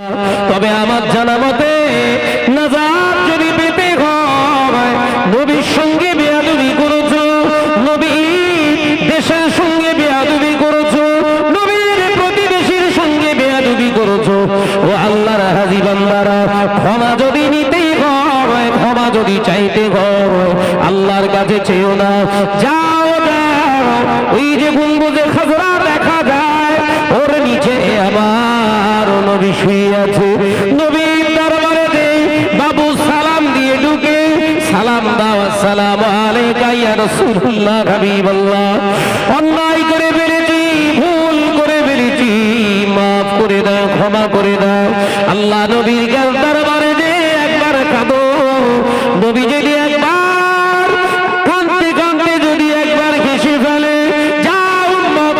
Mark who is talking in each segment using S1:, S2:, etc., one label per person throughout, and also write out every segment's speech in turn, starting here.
S1: তবে আমার জানা মতে, নাজাত যদি পেতে হয়, নবীর সঙ্গে করেছ, নবী দেশের সঙ্গে বেয়াদবি করেছ, নবীর প্রতিবেশীর সঙ্গে বেয়াদবি করেছ। ও আল্লাহর হাজি বান্দারা, ক্ষমা যদি নিতেই হয়, ক্ষমা যদি চাইতে হয়, আল্লাহর কাছে চেয়েও না, যাও যাও, ওই যে গুম্বুজে নবী শুয়ে আছে। নবীর দরবারে বাবু সালাম দিয়ে ঢুকে, সালাম দাও, আসসালামু আলাইকা ইয়া রাসূলুল্লাহ, হাবিবাল্লাহ। অন্যায় করে ফেলেছি, ভুল করে ফেলেছি, মাফ করে দাও, ক্ষমা করে দাও। আল্লাহ নবীর দরবারে দে একবার কাঁদো, নবী যদি একবার কাঁদতে কাঁদতে যদি একবার হেসে ফেলে যাও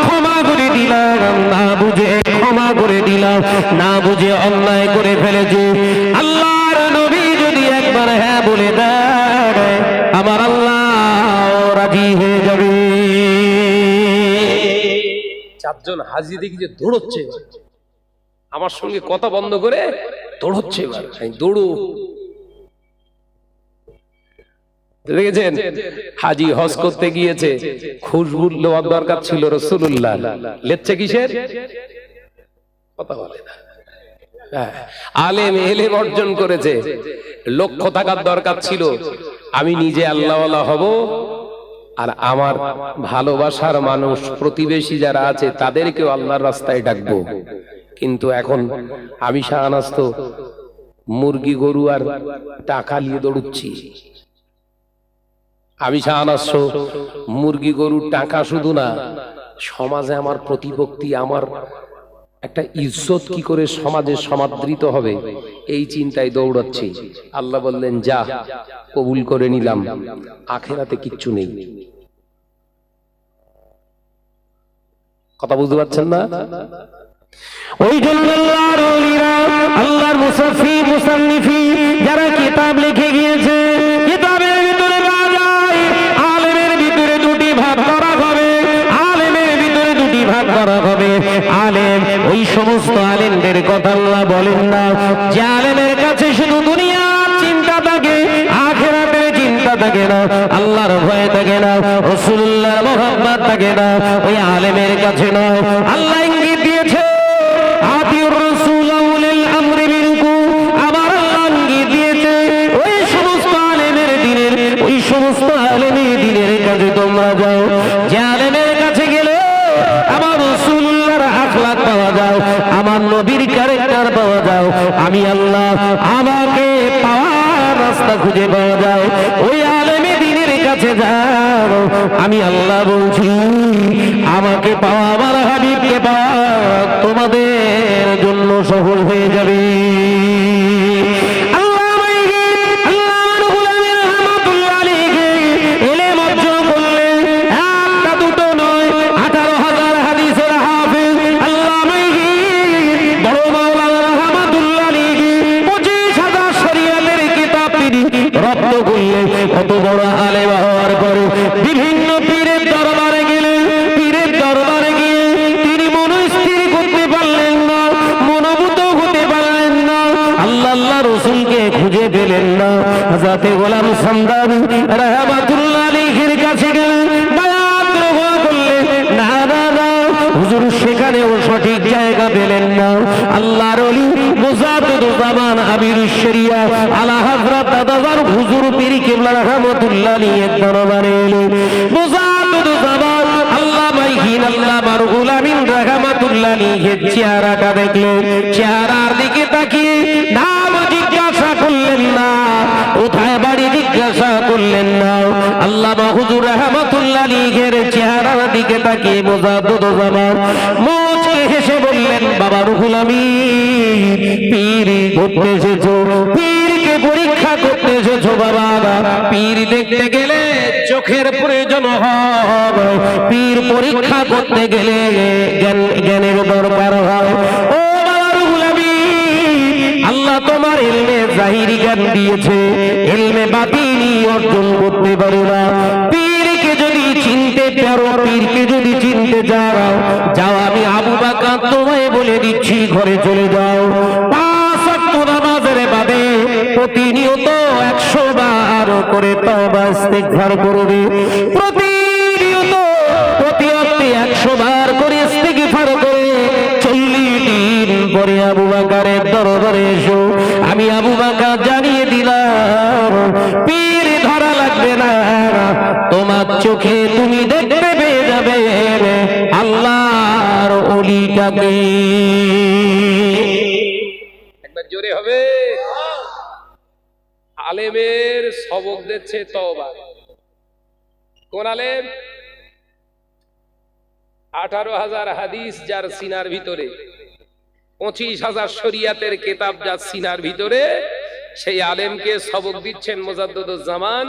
S1: ক্ষমা করে দিলাম না বুঝে ক্ষমা করে দিলাম। না বুঝে অন্যায় করে ফেলেছে। আল্লাহর নবী যদি একবার হ্যাঁ বলে দেয়, আমার আল্লাহ রাজি হয়ে যাবে।
S2: চারজন হাজি দেখি যে দৌড়চ্ছে। আমার সঙ্গে কথা বন্ধ করে দৌড়চ্ছে দৌড়ো। দেখেছেন? হাজি হজ করতে গিয়েছে। খুশবু নেওয়ার দরকার ছিল রসুল্লাহ লেচ্ছে কিসের? হ্যাঁ, আলেম এলেম অর্জন করেছে। লক্ষ্য থাকার দরকার ছিল। আমি নিজে আল্লাহওয়ালা হব। আর আমার ভালোবাসার মানুষ প্রতিবেশী যারা আছে তাদেরকেও আল্লাহর রাস্তায় ডাকবো। কিন্তু এখন আমি শাহনাজ তো মুরগি গরু আর টাকা নিয়ে দৌড়ুচ্ছি। আমি শাহনাজ মুরগি গরুর টাকা শুধু না সমাজে আমার প্রতিপত্তি আমার একটা ইজ্জত কি করে সমাজে সমাদৃত হবে? এই চিন্তায় দৌড়াচ্ছি। আল্লাহ বললেন, যা, কবুল করে নিলাম। আখেরাতে কিচ্ছু নেই। কথা বুঝতে পারছেন না?
S1: ওই জন্য আল্লাহর মুসাফি মুসান্নিফি, যারা কিতাব লিখে গিয়েছে সমস্ত আলেমদের কথা আল্লাহ বলেন না। যে আলেমের কাছে শুধু দুনিয়া চিন্তা থাকে, আখেরাতের চিন্তা থাকে না, আল্লাহর ভয় থাকে না রসুল্লাহর মোহাম্মদ থাকে না, ওই আলেমের কাছে নয়। আল্লাহ খুঁজে পাওয়া যায়। ওই আলেমে দিনের কাছে যাও। আমি আল্লাহ বলছি, আমাকে পাওয়া আমার হাবিবকে পাওয়া। তোমাদের খুঁজে পেলেন না। যাতে গোলাম সামদানি রহমাতুল্লাহ আলাইহির কাছে গেলেন। সেখানেও সঠিক জায়গা পেলেন না। আল্লাহর অলি মুজাদুজ্জামান আমির শরিয়া আলা হযরত দাদাজার হুজুর পীর কিবলা রহমাতুল্লাহ আলাইহি দরবারে এলেন। মুজাদুজ্জামান আল্লাহ মাইহিন আল্লাহ মারুল আমিন রহমাতুল্লাহ আলাইহি চেহারাটা দেখলেন। চেহারার দিকে তাকিয়ে জিজ্ঞাসা করলেন না। আল্লাহ হুজুর রহমাতুল্লাহ আলাইহির চেহারার দিকে তাকিয়ে মুজাদুজ্জামান মুচকে হেসে বললেন, বাবা রুহুল আমিন, পীর ঘুরতে এসেছ, পীরকে পরীক্ষা করতে এসেছ বাবা, পীর দেখতে গেলে চোখের প্রয়োজন হবে পীর পরীক্ষা করতে গেলে জ্ঞানের দরকার জাহিরি জ্ঞান দিয়েছে, এলমে বাতিনি অর্জন করতে পারো না। পীরকে যদি চিনতে পারো, পীরকে যদি চিনতে যাও যাও আমি আবু বাকা তোমায় বলে দিচ্ছি, ঘরে চলে যাও। পা প্রতিনিয়ত একশো বার করে তবা ইস্তেগফার করবে। প্রতিনিয়ত, প্রতি অক্টে একশো বার করে ইস্তেগফার করে চল্লিশ দিন পরে আবু বাকারের দরবারে এসো। আমি আবু বাকার জানিয়ে দিলাম, পীর ধরা লাগবে না। তোমার চোখে তুমি দেখতে পেয়ে যাবে আল্লাহর অলিটাকে।
S2: একবার জোরে হবে। আলেমের সবক দিচ্ছে তওবা। কোন আলেম? আঠারো হাজার হাদিস যার সিনার ভিতরে। পঁচিশ হাজার শরিয়াতের কেতাব যার সিনার ভিতরে, সেই আলেমকে সবক দিচ্ছেন মোজাদ্দুজ্জামান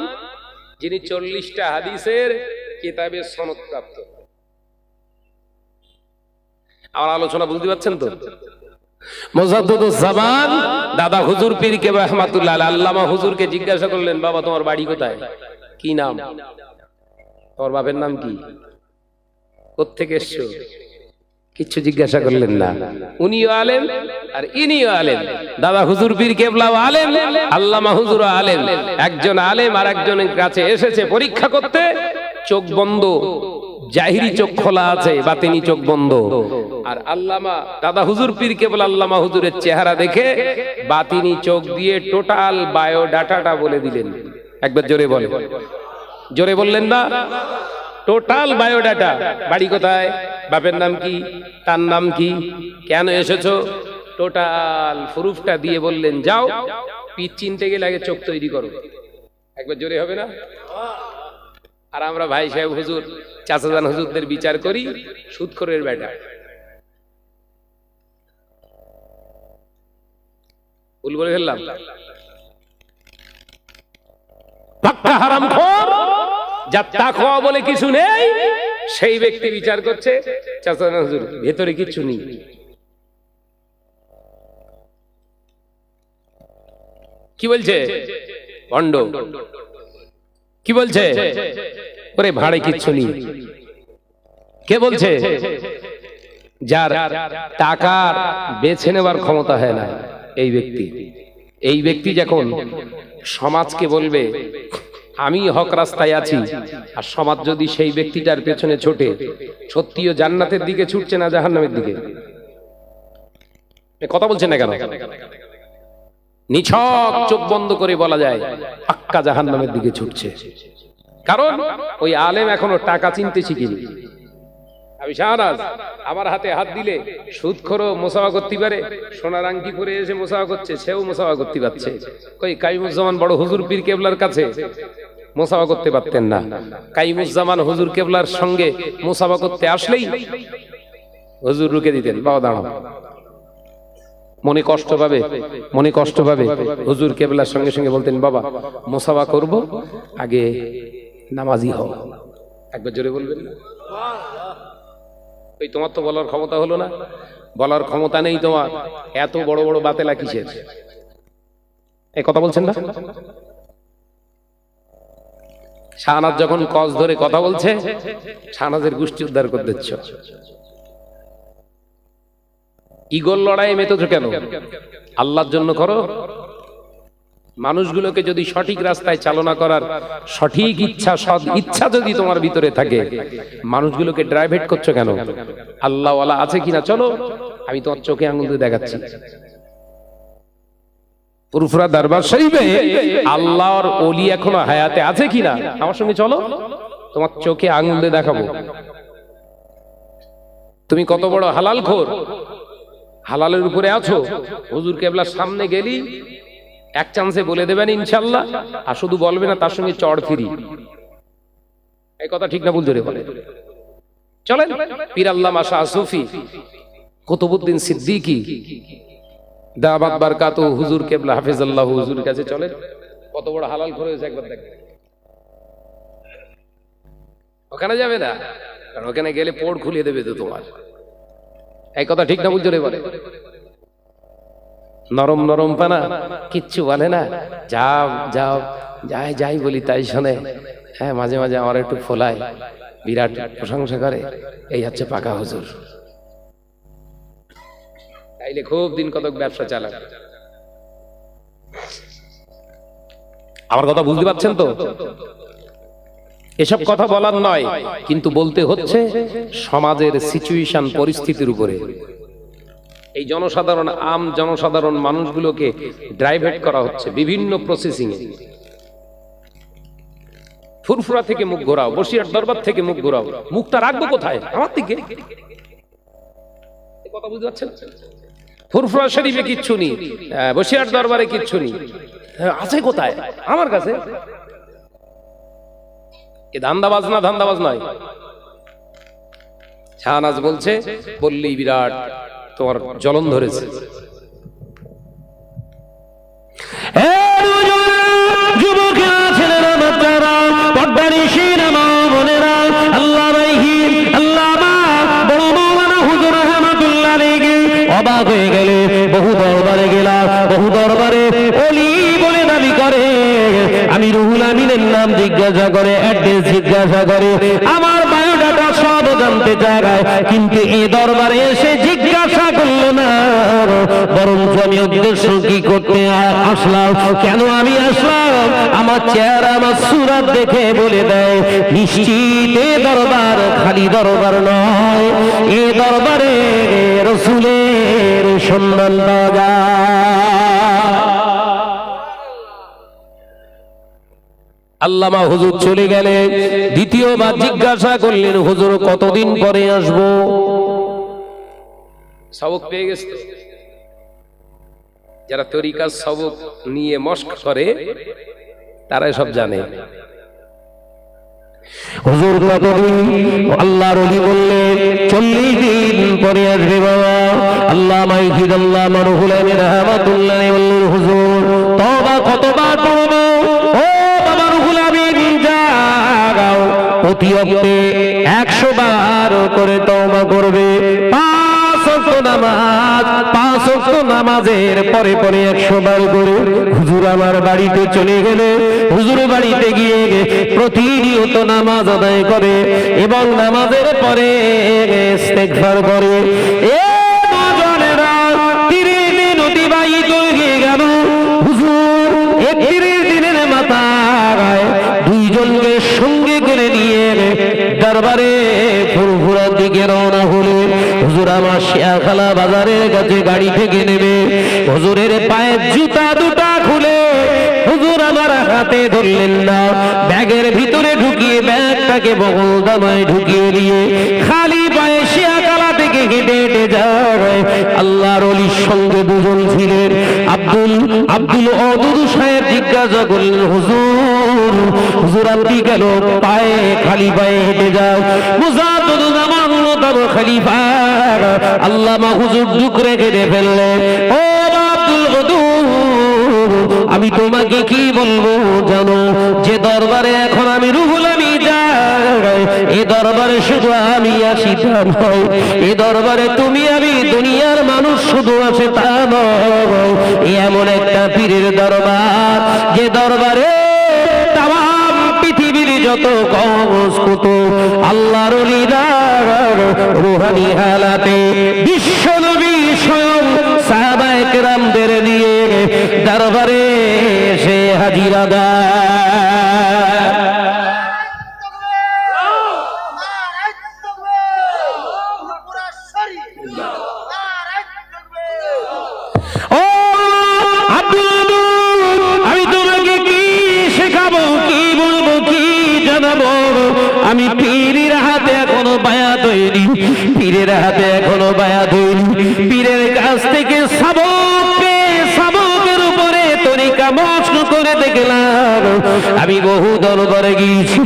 S2: যিনি চল্লিশটা হাদিসের কেতাবের সনদপ্রাপ্ত আমার আলোচনা বুঝতে পারছেন তো? মোজাদ্দুজ্জামান দাদা হুজুর পীর কে রহমাতুল্লাহ আল্লামা হুজুরকে জিজ্ঞাসা করলেন, বাবা, তোমার বাড়ি কোথায়? কি নাম? তোমার বাপের নাম কি? কোত্থেকে এসছো? কিচ্ছু জিজ্ঞাসা করলেন না। উনিও আলেম আর ইনিও আলেম। দাদা হুজুর পীর কেবলাও আলেম, আল্লামা হুজুর আলেম। একজন আলেম আর একজনের কাছে এসেছে পরীক্ষা করতে। চোখ বন্ধ। জাহিরি চোখ খোলা আছে, বাতিনি চোখ বন্ধ। আর আল্লামা, দাদা হুজুর পীর কেবল আল্লামা হুজুরের চেহারা দেখে বাতিনি চোখ দিয়ে টোটাল বায়োডাটাটা বলে দিলেন। একবার জোরে বলে জোরে বললেন না, টোটাল বায়োডাটা। বাড়ি কোথায়? বাপের নাম কি? তার নাম কি? কেন এসেছ? টোটাল প্রুফটা দিয়ে বললেন, যাও পিচ চিনতে গেলে আগে চোখ তৈরি করো। একবার জোরে হবে না? আর আমরা ভাই সাহেব হুজুর, চাচাজান হুজুরদের বিচার করি সুদখোরের বেটা। ভুল বলে ফেললাম? হারাম যার তাকওয়া বলে কিছু নেই? সেই ব্যক্তি বিচার করছে। চাচাজান হুজুর, ভেতরে কিছু নেই। কি বলছে? ভণ্ড। কি বলছে? ওরে ভাড়ে কিচ্ছু নেই। কে বলছে? যার টাকার বেছে নেবার ক্ষমতা হয় না, এই ব্যক্তি। এই ব্যক্তি যখন সমাজকে বলবে আমি হক রাস্তায় আছি। আর সমাজ যদি সেই ব্যক্তিটার পেছনে ছোটে, সত্যিও জান্নাতের দিকে ছুটছে না জাহান্নামের দিকে? কথা বলছেন না কেন? নিছক চোখ বন্ধ করে বলা যায়, পাক্কা জাহান্নামের দিকে ছুটছে। কারণ ওই আলেম এখনও টাকা চিনতে শিখিনি। আমি শাহনাজ আমার হাতে হাত দিলে সুদ খরো মোসাফা করতে পারে, সোনার আংটি পরে এসে মোসাফা করছে, সেও মোসাফা করতে পারছে। কই কাইমুজ্জামান বড় হুজুর পীর কেবলার কাছে? মোসাফা করতে পারতেন না। কাইমুজ্জামান হুজুর কেবলার সঙ্গে মোসাফা করতে আসলেই হুজুর রুকে দিতেন, বাবা দাঁড়াও। মনে কষ্ট পাবে, মনে কষ্ট পাবে, হুজুর কেবলার সঙ্গে সঙ্গে বলতেন, বাবা, মোসাফা করব, আগে নামাজি হও। একবার জোরে বলবেন ওই তোমার তো বলার ক্ষমতা হলো না। বলার ক্ষমতা নেই তোমার। এত বড় বড় বাতেলা কিসের? এই কথা বলছেন না? শাহনাজ যখন কজ ধরে কথা বলছে, শাহনাজের গোষ্ঠী উদ্ধার করে দিচ্ছ। ইগল লড়াই মেতেছ কেন? আল্লাহর জন্য করো। মানুষগুলোকে যদি সঠিক রাস্তায় চালনা করার সঠিক ইচ্ছা, সৎ ইচ্ছা যদি তোমার ভিতরে থাকে, মানুষগুলোকে ড্রাইভেট করছ কেন? আল্লাহওয়ালা আছে কিনা? চলো, আমি তোমার চোখে আঙুল দিয়ে দেখাচ্ছি। পুরুফরা দরবার শরীফে আল্লাহর ওলি এখনও হায়াতে আছে কিনা? আমার সঙ্গে চলো। তোমার চোখে আঙুল দিয়ে দেখাবো। তুমি কত বড় হালাল খোর হালালের উপরে আছো। হুজুর কেবলার সামনে গেলি। এক চান্সে বলে দেবেন ইনশাল্লাহ আর শুধু বলবে না, তার সঙ্গে চড় ফিরি। এই কথা ঠিক না বলতে বলে। চলেন। পীর আল্লাহ মাসা সুফি কুতুবুদ্দিন সিদ্দিকি দাবাত বারকাত হুজুর কেবলা হাফিজ আল্লাহ হুজুর কাছে চলেন। কত বড় হালাল করে হয়েছে একবার দেখ ওখানে যাবে না? কারণ ওখানে গেলে পোড় খুলিয়ে দেবে তো তোমার। এই কথা ঠিক না বুঝতে বলে। নরম নরম পানা, কিচ্ছু বলে না। যাও যাও, যাই যাই বলি তাই শোনে। হ্যাঁ মাঝে মাঝে আমার একটু ফোলায়। বিরাট প্রশংসা করে। এই হচ্ছে পাকা হুজুর। তাইলে খুব দিন কতক ব্যবসা চালাবে আমার কথা বুঝতে পারছেন তো? এসব কথা বলার নয় কিন্তু বলতে হচ্ছে সমাজের সিচুয়েশন পরিস্থিতির উপরে। এই জনসাধারণ আম জনসাধারণ মানুষগুলোকে ড্রাইভেট করা হচ্ছে বিভিন্ন প্রসেসিং এ ফুরফুরা থেকে মুখ ঘোরাও বসিয়ার দরবার থেকে মুখ ঘোরাও। মুখটা রাখব কোথায়? আমার দিকে। কথা বুঝতে পারছেন? ফুরফুরা শরীফে কিচ্ছু নেই বসিয়ার দরবারে কিচ্ছু নেই। হ্যাঁ, আছে কোথায়? আমার কাছে। এ ধান্দাবাজ না ধান্দাবাজ নয় শাহনাজ বলছে বিরাট তোমার জ্বলন ধরেছে।
S1: যুবকেরা, ছেলেরা, বাচ্চারা, হয়ে গেলে বহু দরবারে গেলাম, বহু দরবারে অলি বলে দাবি করে। আমি রুহুল আমিনের নাম জিজ্ঞাসা করে, অ্যাড্রেস জিজ্ঞাসা করে, আমার বায়োডাটা সব জানতে চায় কিন্তু এই দরবারে এসে জিজ্ঞাসা করল না। বরঞ্চ আমি উদ্দেশ্য কি করতে আসলাম? কেন আমি আসলাম? আমার চেহারা, আমার সুরাত দেখে বলে দেয়, নিশ্চিত এ দরবার খালি দরবার নয়। এ দরবারে রসুলের সম্মান পাওয়া যায়
S2: আল্লামা হুজুর চলে গেলে দ্বিতীয়বার জিজ্ঞাসা করলেন, হুজুর, কতদিন পরে আসব? সবক পেয়ে গেছে যারা তরিকার সবক নিয়ে মস্ক করে, তারাই সব জানে।
S1: হুজুর আল্লাহর অলি বললেন চল্লিশ দিন পরে আসবে বাবা। আল্লাহ আল্লাহ হুজুর তবা কতবার একশো বার করে তওবা করবে। ওয়াক্ত নামাজ, পাঁচ ওয়াক্ত নামাজের পরে পরে একশো বার করে হুজুর আমার বাড়িতে চলে গেলে, হুজুর বাড়িতে গিয়ে প্রতিনিয়ত নামাজ আদায় করে এবং নামাজের পরে করে। দুইজনকে সঙ্গে করে নিয়ে দরবারে ফুরফুরার দিকে রওনা হুজুর আমার শেয়াখালা বাজারের কাছে গাড়ি থেকে নেবে। হুজুরের পায়ের জুতা দুটা খুলে হুজুর আমার হাতে ধরলেন না। ব্যাগের ভিতরে ঢুকিয়ে ব্যাগটাকে বগল দামায় ঢুকিয়ে দিয়ে খালি পায়ে শেয়াখালা থেকে হেঁটে হেঁটে যায়। আল্লাহর অলির সঙ্গে দুজন ছিলেন। আব্দুল আব্দুল অদুদ সাহেব জিজ্ঞাসা করলেন, হুজুর হুজুর আপনি কেন পায়ে খালি পায়ে হেঁটে যাও মুজাদুদ আমার অন্যতম খলিফা। আল্লামা হুজুর দুঃখ রেখে ফেললেন ও আব্দুল আমি তোমাকে কি বলব জানো? যে দরবারে এখন আমি রুহুল আমি এ দরবারে শুধু আমি আসি তা নয়। এ দরবারে তুমি আমি দুনিয়ার মানুষ শুধু আছে তা নয়। এমন একটা পীরের দরবার, যে দরবারে যত কবস কত আল্লাহর রোহানি হালাতে। বিশ্ব নবী স্বয়ং সাহাবায়ে কেরামদের নিয়ে দরবারে সে হাজিরা দেয়। জানাব আমি পীরের হাতে এখনও বায়া তৈরি পীরের হাতে এখনও বায়া তৈরি পীরের কাছ থেকে সাবক সাবকের উপরে তরিকা মস্ত করে দেখলাম। আমি বহু দরবারে গিয়েছি।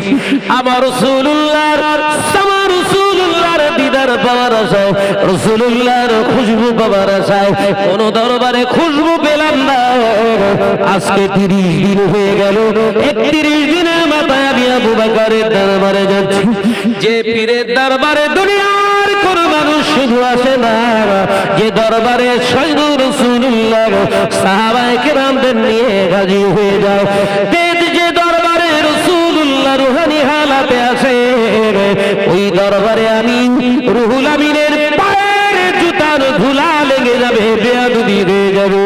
S1: আমার রসুল্লাহর আমার রসুল্লাহর দিদার পাওয়ার আশায় রসুল্লাহর খুশবু পাওয়ার আশায় কোন দরবারে খুশবু পেলাম না। আজকে তিরিশ দিন হয়ে গেল। একত্রিশ আমি আবু দরবারে যাচ্ছি। যে পীরের দরবারে দুনিয়ার কোন মানুষ শুধু আসে না, যে দরবারে কেরামদের নিয়ে হয়ে যায় তেজ যে দরবারে রসুল্লাহ রুহানি হালাতে ওই দরবারে আমি রুহুল আমিনের পায়ের জুতার ধুলা লেগে যাবে, বেয়াদুবি হয়ে যাবে।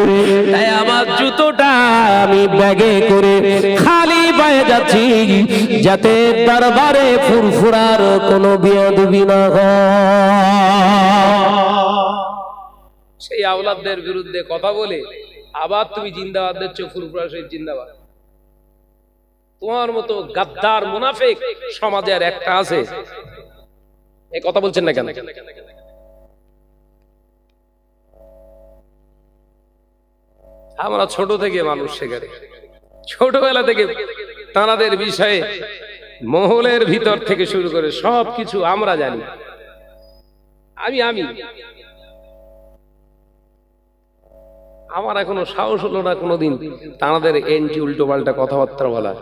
S1: তাই আমার জুতা জুতোটা আমি ব্যাগে করে খালি পায়ে যাচ্ছি, যাতে দরবারে ফুরফুরার কোনো বিয়াদবি না
S2: সেই আওলাদদের বিরুদ্ধে কথা বলে আবার তুমি জিন্দাবাদ দিচ্ছ ফুরফুরা শহীদ জিন্দাবাদ। তোমার মতো গাদ্দার মুনাফিক সমাজে আর একটা আছে। এই কথা বলছেন না কেন? আমরা ছোট থেকে মানুষ শেখারে ছোটবেলা থেকে তাঁদের বিষয়ে মহলের ভিতর থেকে শুরু করে সব কিছু আমরা জানি। আমি আমি। আমার এখনও সাহস হলো না কোনোদিন তাঁদের এন্টি উল্টো পাল্টা কথাবার্তা বলার।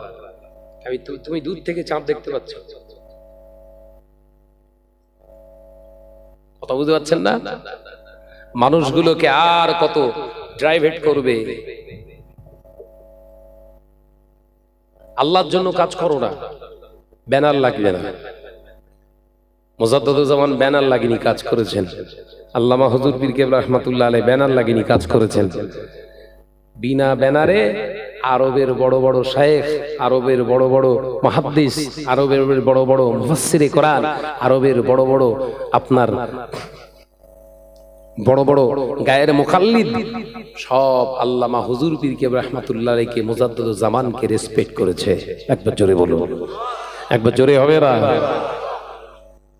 S2: আমি তুমি দূর থেকে চাঁদ দেখতে পাচ্ছ। কথা বুঝতে পারছেন না? মানুষগুলোকে আর কত ড্রাইভেট করবে? আল্লাহর জন্য কাজ করো না। ব্যানার লাগবে না। মোজাদ্দুজ্জামান ব্যানার লাগিনি কাজ করেছেন। আল্লামা হুজুর পীর কেবলা রহমাতুল্লাহ আলাই ব্যানার লাগিনি কাজ করেছেন। বিনা ব্যানারে আরবের বড় বড় শায়েখ, আরবের বড় বড় মহাদ্দিস, আরবের বড় বড় মুফাসসিরে কোরআন, আরবের বড় বড় আপনার বড় বড় গায়ের মুখাল্লিদ। সব আল্লামা হুজুর পীর কেবলা রহমাতুল্লাহ আলাইকে জামানকে রেসপেক্ট করেছে। একবার জোরে বলুন। একবার জোরে হবে না?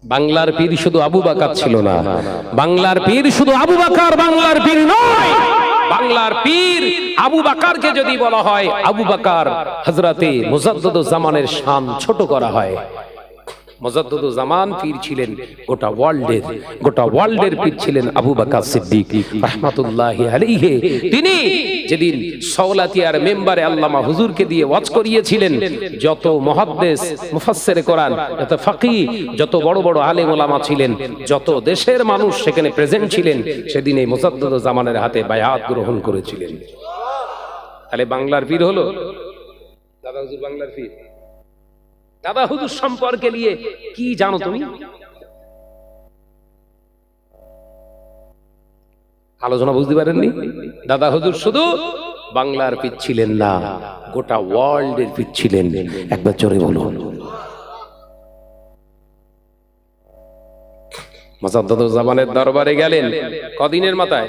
S2: বাংলার পীর শুধু আবু বাকার ছিল না। বাংলার পীর শুধু আবু বাকার, বাংলার পীর নয়। বাংলার পীর আবু বাকারকে যদি বলা হয়, আবু বাকার হজরতে মুজাদ্দদ জামানের শান ছোট করা হয়। মুজাদ্দদ জামান পীর ছিলেন, গোটা ওয়ার্ল্ডের গোটা ওয়ার্ল্ডের পীর ছিলেন আবু বাকার সিদ্দিক, রহমাতুল্লাহি আলাইহি। তিনি যেদিন সওলাতিয়ার মেম্বারে আল্লামা হুজুরকে দিয়ে ওয়াজ করিয়েছিলেন, যত মুহাদ্দিস, মুফাসসিরে কোরআন, যত ফাকিহ যত বড় বড় আলেম ওলামা ছিলেন, যত দেশের মানুষ সেখানে প্রেজেন্ট ছিলেন, সেদিন এই মুজাদ্দদ জামানের হাতে বায়াত গ্রহণ করেছিলেন। তাহলে বাংলার পীর হলো? দাদা হুজুর, বাংলার পীর। দাদা হুজুর সম্পর্কে নিয়ে কি জানো তুমি? আলোচনা বুঝতে পারেননি? দাদা, হুজুর শুধু বাংলার পিচ ছিলেন না, গোটা ওয়ার্ল্ডের পিচ ছিলেন। একবার চড়ে বলুন। জামানের দরবারে গেলেন কদিনের মাথায়?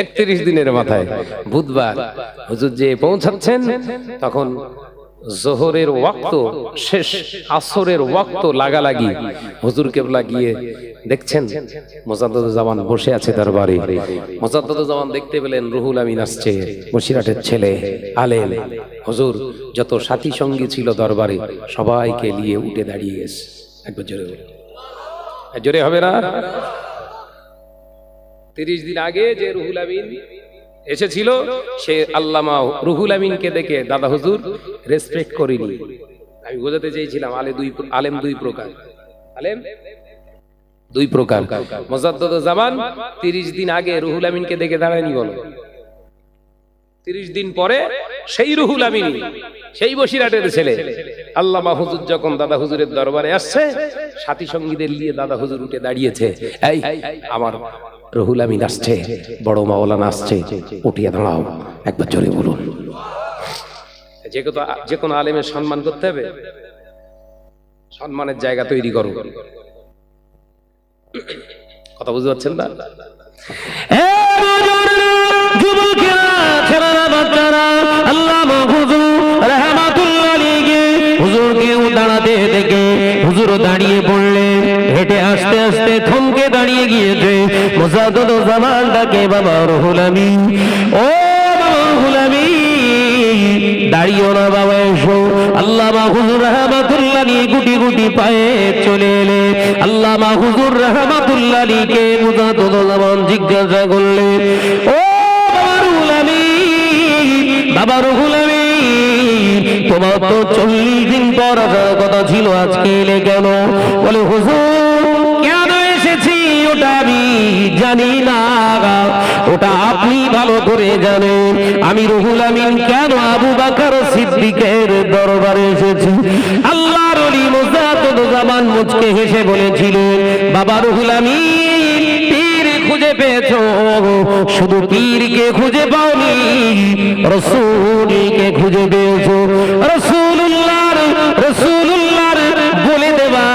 S2: একত্রিশ দিনের মাথায়। বুধবার। হুজুর যে পৌঁছাচ্ছেন, তখন জোহরের ওয়াক্ত, শেষ আসরের ওয়াক্ত লাগালাগি। হুজুর কেবলা গিয়ে দেখছেন মোজাদ্দুজ্জামান বসে আছে দরবারে। মোজাদ্দুজ্জামান দেখতে পেলেন রুহুল আমিন আসছে বসিরাটের ছেলে, আলেম। হুজুর, যত সাথী সঙ্গী ছিল দরবারে, সবাইকে নিয়ে উঠে দাঁড়িয়ে গেছে। একবার জোরে। জোরে হবে না? তিরিশ দিন আগে যে রুহুল আমিন এসেছিল, সে আল্লামা রুহুল আমিনকে দেখে, দাদা হুজুর রেসপেক্ট করিনি। আমি বোঝাতে চেয়েছিলাম, আলে দুই আলেম দুই প্রকার। আলেম? দুই প্রকার। মোজাদ্দদ জামান, তিরিশ দিন আগে রুহুল আমিনকে দেখে দাঁড়ায়নি বলো। তিরিশ দিন পরে সেই রুহুল আমিন সেই বসিরাটের ছেলে। আল্লামা হুজুর যখন দাদা হুজুরের দরবারে আসছে, সাথী সঙ্গীদের নিয়ে দাদা হুজুর উঠে দাঁড়িয়েছে, এই, আমার রহুল আমিন আসছে বড় মাওলানা আসছে উঠিয়ে দাঁড়াও একবার জোরে বলুন। যে কোনো যে কোনো আলেমের সম্মান করতে হবে। সম্মানের জায়গা তৈরি করো। কথা বুঝতে পারছেন না?
S1: হুজুর দাঁড়িয়ে পড়লেন দাঁড়িয়ে গিয়েছে। মোজাদ্দদ জামানটাকে বাবা রহুল আমিন। ও বাবা রহুল আমিন দাঁড়িও না বাবা, এসো। আল্লাহ হুজুর রহমাতুল্লাহ নিয়ে গুটি গুটি পায়ে চলে এলে। আল্লাহ হুজুর রহমাতুল্লাহ নিকে মুজাদ্দদ জামান জিজ্ঞাসা করলেন ও বাবা রহুল আমিন, বাবা রহুল তোমার তো চল্লিশ দিন পর কথা ছিল, আজকে এলে কেন? বলে, হুজুর ওটা আমি জানি না। ওটা আপনি ভালো করে জানেন। আমি রহুল আমিন কেন আবু বাকার সিদ্দিকের দরবারে এসেছি? আল্লাহর অলি মোজাদ্দদ জামান মুচকে হেসে বলেছিলেন, বাবা রহুল আমিন খুঁজে পেয়েছ শুধু পীরকে খুঁজে পাওনি, রসুলকে খুঁজে পেয়েছ। দেবা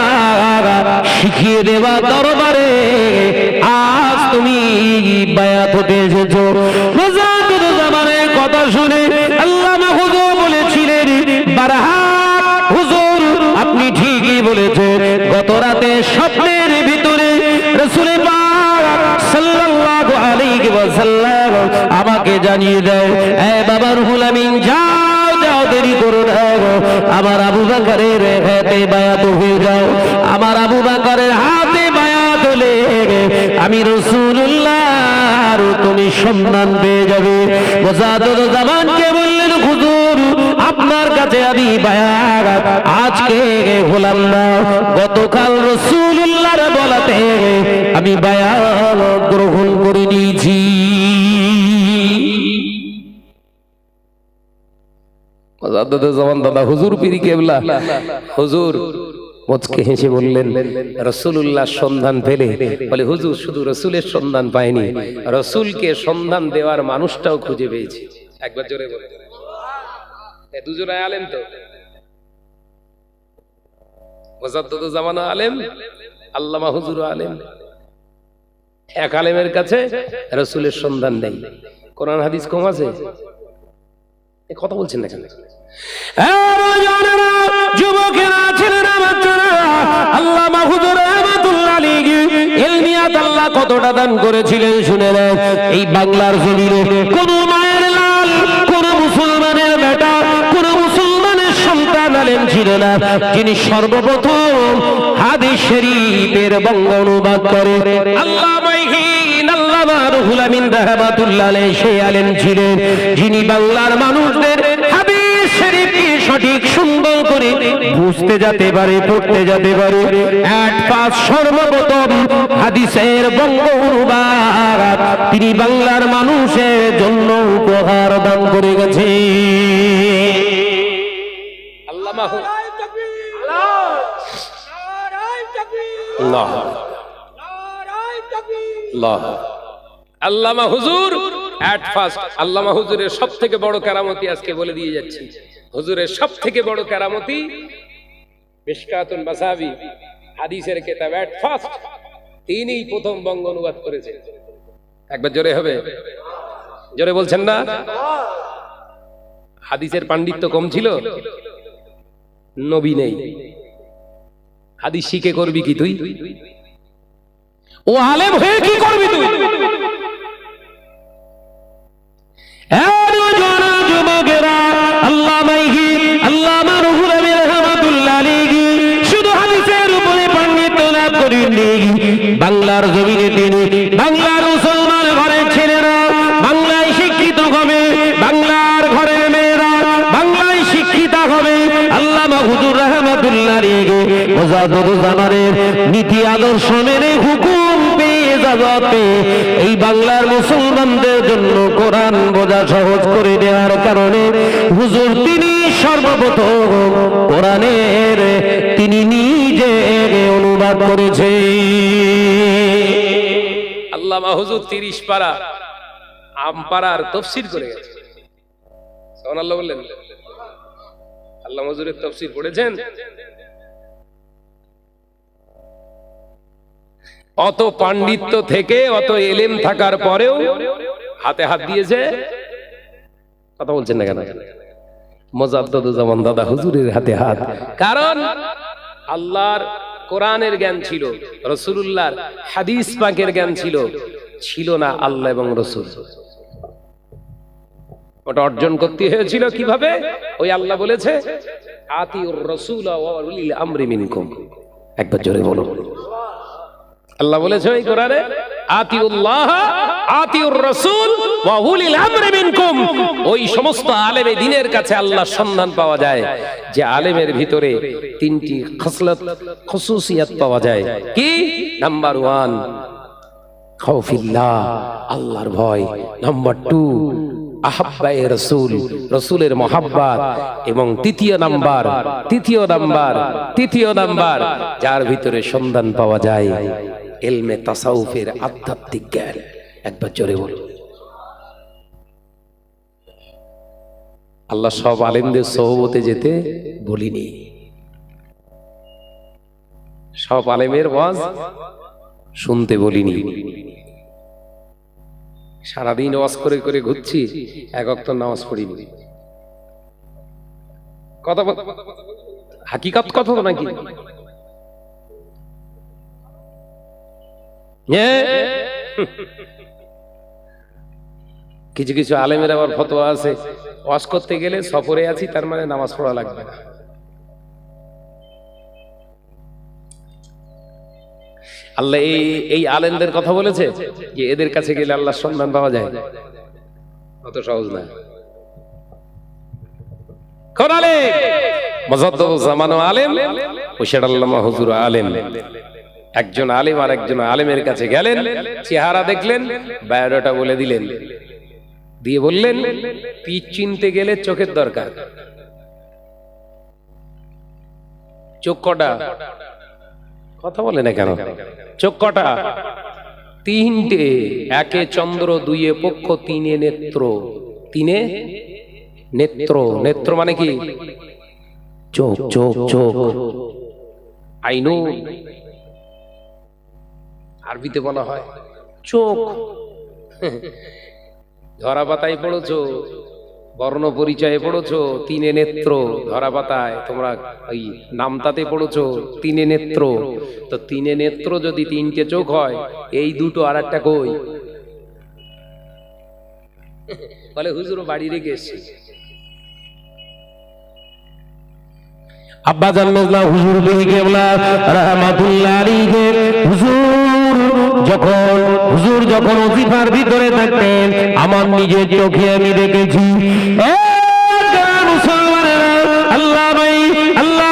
S1: শিখিয়ে দেবা দরবারে। আজ তুমি বায়াত হতে এসেছ। কথা শুনে আল্লাহ হুজুর বলেছিলেন, বারহাত হুজুর, আপনি ঠিকই বলেছেন। গত রাতে স্বপ্নের ভিতরে রসুলের সাল্লাল্লাহু আলাইহি আমাকে জানিয়ে দাও এ বাবা রুহুল আমিন, যাও যাও, দেরি করো না। আমার আবু বাকারের হাতে বায়াত হয়ে যাও। আমার আবু বাকারের হাতে বায়াত হলে আমি রসুল্লাহ তুমি সম্মান পেয়ে যাবে। জামানকে বললেন, হুজুর, আপনার কাছে আমি বায়াত আজকে হলাম না। গতকাল রসুল্লাহর বলাতে আমি বায়াত গ্রহণ করে নিয়েছি।
S2: জমান দাদা, হুজুর, পিরি কেবলা। হুজুর মুচকে হেসে বললেন রসুল্লাহ সন্ধান পেলে? বলে, হুজুর, শুধু রসুলের সন্ধান পায়নি রসুলকে সন্ধান দেওয়ার মানুষটাও খুঁজে পেয়েছি। একবার জোরে বলে। তো? জামানা আলেম, আল্লামা হুজুর আলেম। এক আলেমের কাছে রসুলের সন্ধান নেই। কোরআন হাদিস কম আছে? কথা বলছেন না
S1: কতটা দান করেছিলেন শুনে এই বাংলার জমিনে কোন মায়ের লাল, কোন মুসলমানের বেটা, কোন মুসলমানের সন্তান আলেন সর্বপ্রথম হাদিস শরীফের বঙ্গ অনুবাদ করে। আল্লাহ আল্লাহ রুহুল আমিন ছিলেন। যিনি বাংলার মানুষদের সঠিক সুন্দর করে বুঝতে যেতে পারে, পড়তে যেতে পারে। এক পাঁচ সর্বপ্রথম হাদিসের বঙ্গ অনুবাদ তিনি বাংলার মানুষের জন্য উপহার দান করে গেছে।
S2: আল্লাহ হুজুর এট ফার্স্ট আল্লামা হুজুরের সব থেকে বড় কেরামতি আজকে বলে দিয়ে যাচ্ছি। হুজুরের সব থেকে বড় কেরামতি হাদিসের কেতাব এট ফার্স্ট প্রথম বঙ্গ অনুবাদ করেছেন। একবার জোরে হবে? জোরে বলছেন না? হাদিসের পাণ্ডিত্য কম ছিল? নবী নেই। হাদিস শিখে করবি কি তুই?
S1: ও আলেম হয়ে কি করবি তুই? বাংলার জমিনে তিনি, বাংলার মুসলমান ঘরের ছেলেরা, বাংলায় শিক্ষিত হবে, বাংলার ঘরের মেয়েরা, বাংলায় শিক্ষিতা হবে। আল্লামা হুজুর রহমাতুল্লাহ নীতি আদর্শ মেনে হুকুম যাবে এই বাংলার মুসলমানদের জন্য কোরআন বোঝা সহজ করে দেওয়ার কারণে হুজুর তিনি সর্বপ্রথম কোরআনের তিনি নিজে অনুবাদ করেছে
S2: আল্লামা হুজুর তিরিশ পারা আমপাড়ার তফসির করে গেছে। আল্লাহ বললেন আল্লাহ হুজুরের তফসির পড়েছেন? অত পাণ্ডিত্য থেকে অত এলেম থাকার পরেও হাতে হাত দিয়েছে। কথা বলছেন না কেন? দাদা হুজুরের হাতে হাত। কারণ আল্লাহর কোরআনের জ্ঞান ছিল রসুল্লাহর হাদিস পাকের জ্ঞান ছিল ছিল না আল্লাহ এবং রসুল। ওটা অর্জন করতে হয়েছিল কীভাবে? ওই আল্লাহ বলেছে আতি আতিউর রসুল একবার জোরে বলো আল্লাহ বলেছে ওই কোরআনে, আতিউল্লাহ, আতিউর রাসূল ওয়া উলিল আমরি মিনকুম। ওই সমস্ত আলেমে দিনের কাছে আল্লাহর সন্ধান পাওয়া যায়, যে আলেমের ভিতরে তিনটি খসলত, খুসুসিয়াত পাওয়া যায়। কি? নাম্বার ওয়ান খাউফিল্লাহ আল্লাহর ভয়। নাম্বার টু আহাব্বায়ে রসুল, রসুলের মহাব্বাত। এবং তৃতীয় নাম্বার তৃতীয় নাম্বার তৃতীয় নাম্বার, যার ভিতরে সন্ধান পাওয়া যায়। এলমে তাসাউফের আধ্যাত্মিক জ্ঞান। একবার জোরে বলুন। আল্লাহ সব আলেমদের সহবতে যেতে বলিনি। সব আলেমের ওয়াজ শুনতে বলিনি। সারাদিন ওয়াজ করে করে ঘুরছি, এক অক্ত নামাজ পড়িনি। কথা হাকিকাত কথা তো নাকি? কিছু কিছু আলেমের আবার ফতোয়া আছে। ওয়াজ করতে গেলে সফরে আছি, তার মানে নামাজ পড়া লাগবে না। আল্লাহ এই এই আলেমদের কথা বলেছে যে এদের কাছে গেলে আল্লাহ সন্ধান পাওয়া যায়। অত সহজ না। কোন আলেম? জামানো আলেম ওশের আল্লামা হুজুর আলেম। একজন আলেম আর একজন আলেমের কাছে গেলেন, চেহারা দেখলেন, বায়োডাটা বলে দিলেন। দিয়ে বললেন পিচ চিনতে গেলে চোখের দরকার। চোখ কটা? কথা বলে না কেন? চোখ কটা? তিনটে। একে চন্দ্র, দুইয়ে পক্ষ, তিনে নেত্র। তিনে নেত্র। নেত্র মানে কি? চোখ চোখ চোখ। আইনু আরবিতে বলা হয় চোখ। ধরা পাতায় পড়েছো বর্ণ পরিচয়ে পড়েছো তিনে নেত্র। ধরা পাতায় তোমরা ওই নামতাতে পড়েছো তিনে নেত্র। তো তিনে নেত্র যদি তিনটে চোখ হয় এই দুটো আর একটা কই? বলে হুজুর বাড়ি রেখে এসছি।
S1: আব্বা জান মেজলা হুজুর বিহি কেবলা রাহমাতুল্লাহ আলাইহি। হুজুর যখন হুজুর যখন অজিফার ভিতরে থাকতেন আমার নিজের চোখে আমি দেখেছি। আল্লাহ ভাই আল্লাহ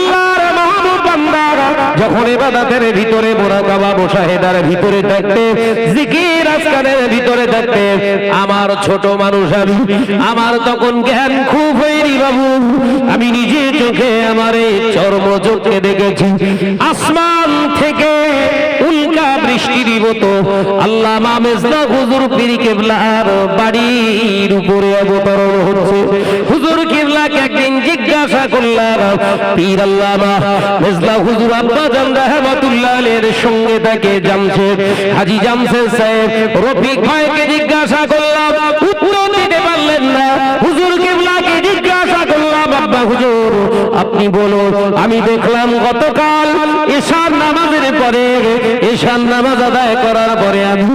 S1: যখন ইবাদতের ভিতরে মোরাকাবা মুশাহেদার ভিতরে থাকতে জিকির আজকারের ভিতরে থাকতে আমার ছোট মানুষ আমি, আমার তখন জ্ঞান খুব হয়নি বাবু। আমি নিজে চোখে আমার এই চর্ম চোখে দেখেছি। আসমান থেকে উল্কা বৃষ্টি দিব তো আল্লাহ মামেজদা হুজুর পীর কেবলার বাড়ির উপরে অবতরণ হচ্ছে। হুজুর কেবলাকে একদিন জিজ্ঞাসা করলাম, পীর আল্লামা মেজদা হুজুর আব্বা জান রহমাতুল্লাহ আলাইহির সঙ্গে তাকে জামছে হাজী জামছে সাহেব, রফিক ভাইকে জিজ্ঞাসা করলাম, উত্তর দিতে পারলেন না। হুজুর কেবলাকে জিজ্ঞাসা করলাম আব্বা হুজুর, আপনি বলুন, আমি দেখলাম গতকাল এশার নামাজের পরে এশার নামাজ আদায় করার পরে আমি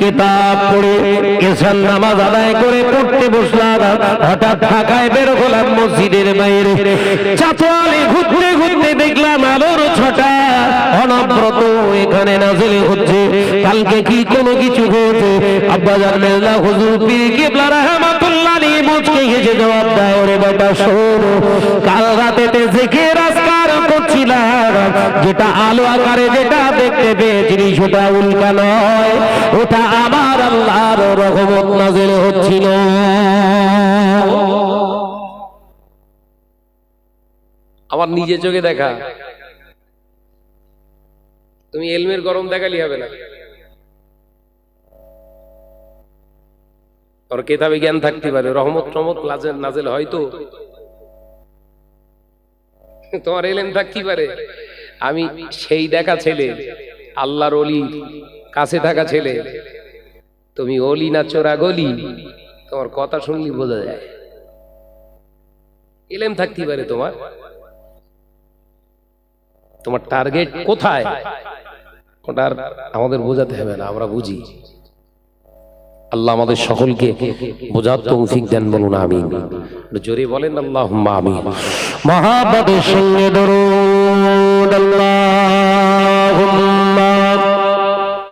S1: কিতাব পড়ে এশার নামাজ আদায় করে পড়তে বসলাম, হঠাৎ ঢাকায় বের হলাম মসজিদের বাইরে। চাতোয়ালে ঘুরতে ঘুরতে দেখলাম আলোর ছটা অনব্রত এখানে নাজিল হচ্ছে। কালকে কি কোনো কিছু হয়েছে? আব্বা জানেল্লা হুজুর, পীর কিবলা আলাইহি যেটা আলো আকারে যেটা দেখতে পেয়েছিলি, সেটা উল্কা নয়। ওটা আমার আল্লাহর রহমত হচ্ছিল।
S2: আমার নিজে চোখে দেখা। তুমি এলমের গরম দেখালি হবে না। তোর কেতাবে জ্ঞান থাকতে পারে, রহমত টমত নাজেল হয়তো। তোমার এলেন থাকতে পারে। আমি সেই দেখা ছেলে, আল্লাহর অলি, কাছে থাকা ছেলে। তুমি অলি না চোরা গলি? তোমার কথা শুনলি বোঝা যায়। এলেম থাকতে পারে তোমার। তোমার টার্গেট কোথায়? ওটা আর আমাদের বোঝাতে হবে না, আমরা বুঝি। আল্লাহ আমাদের সকলকে বোঝার তৌফিক দেন বলুন আমি জোরে বলেন আল্লাহ আমি
S1: মহাবাদের সঙ্গে ধরুন আল্লাহুম্মা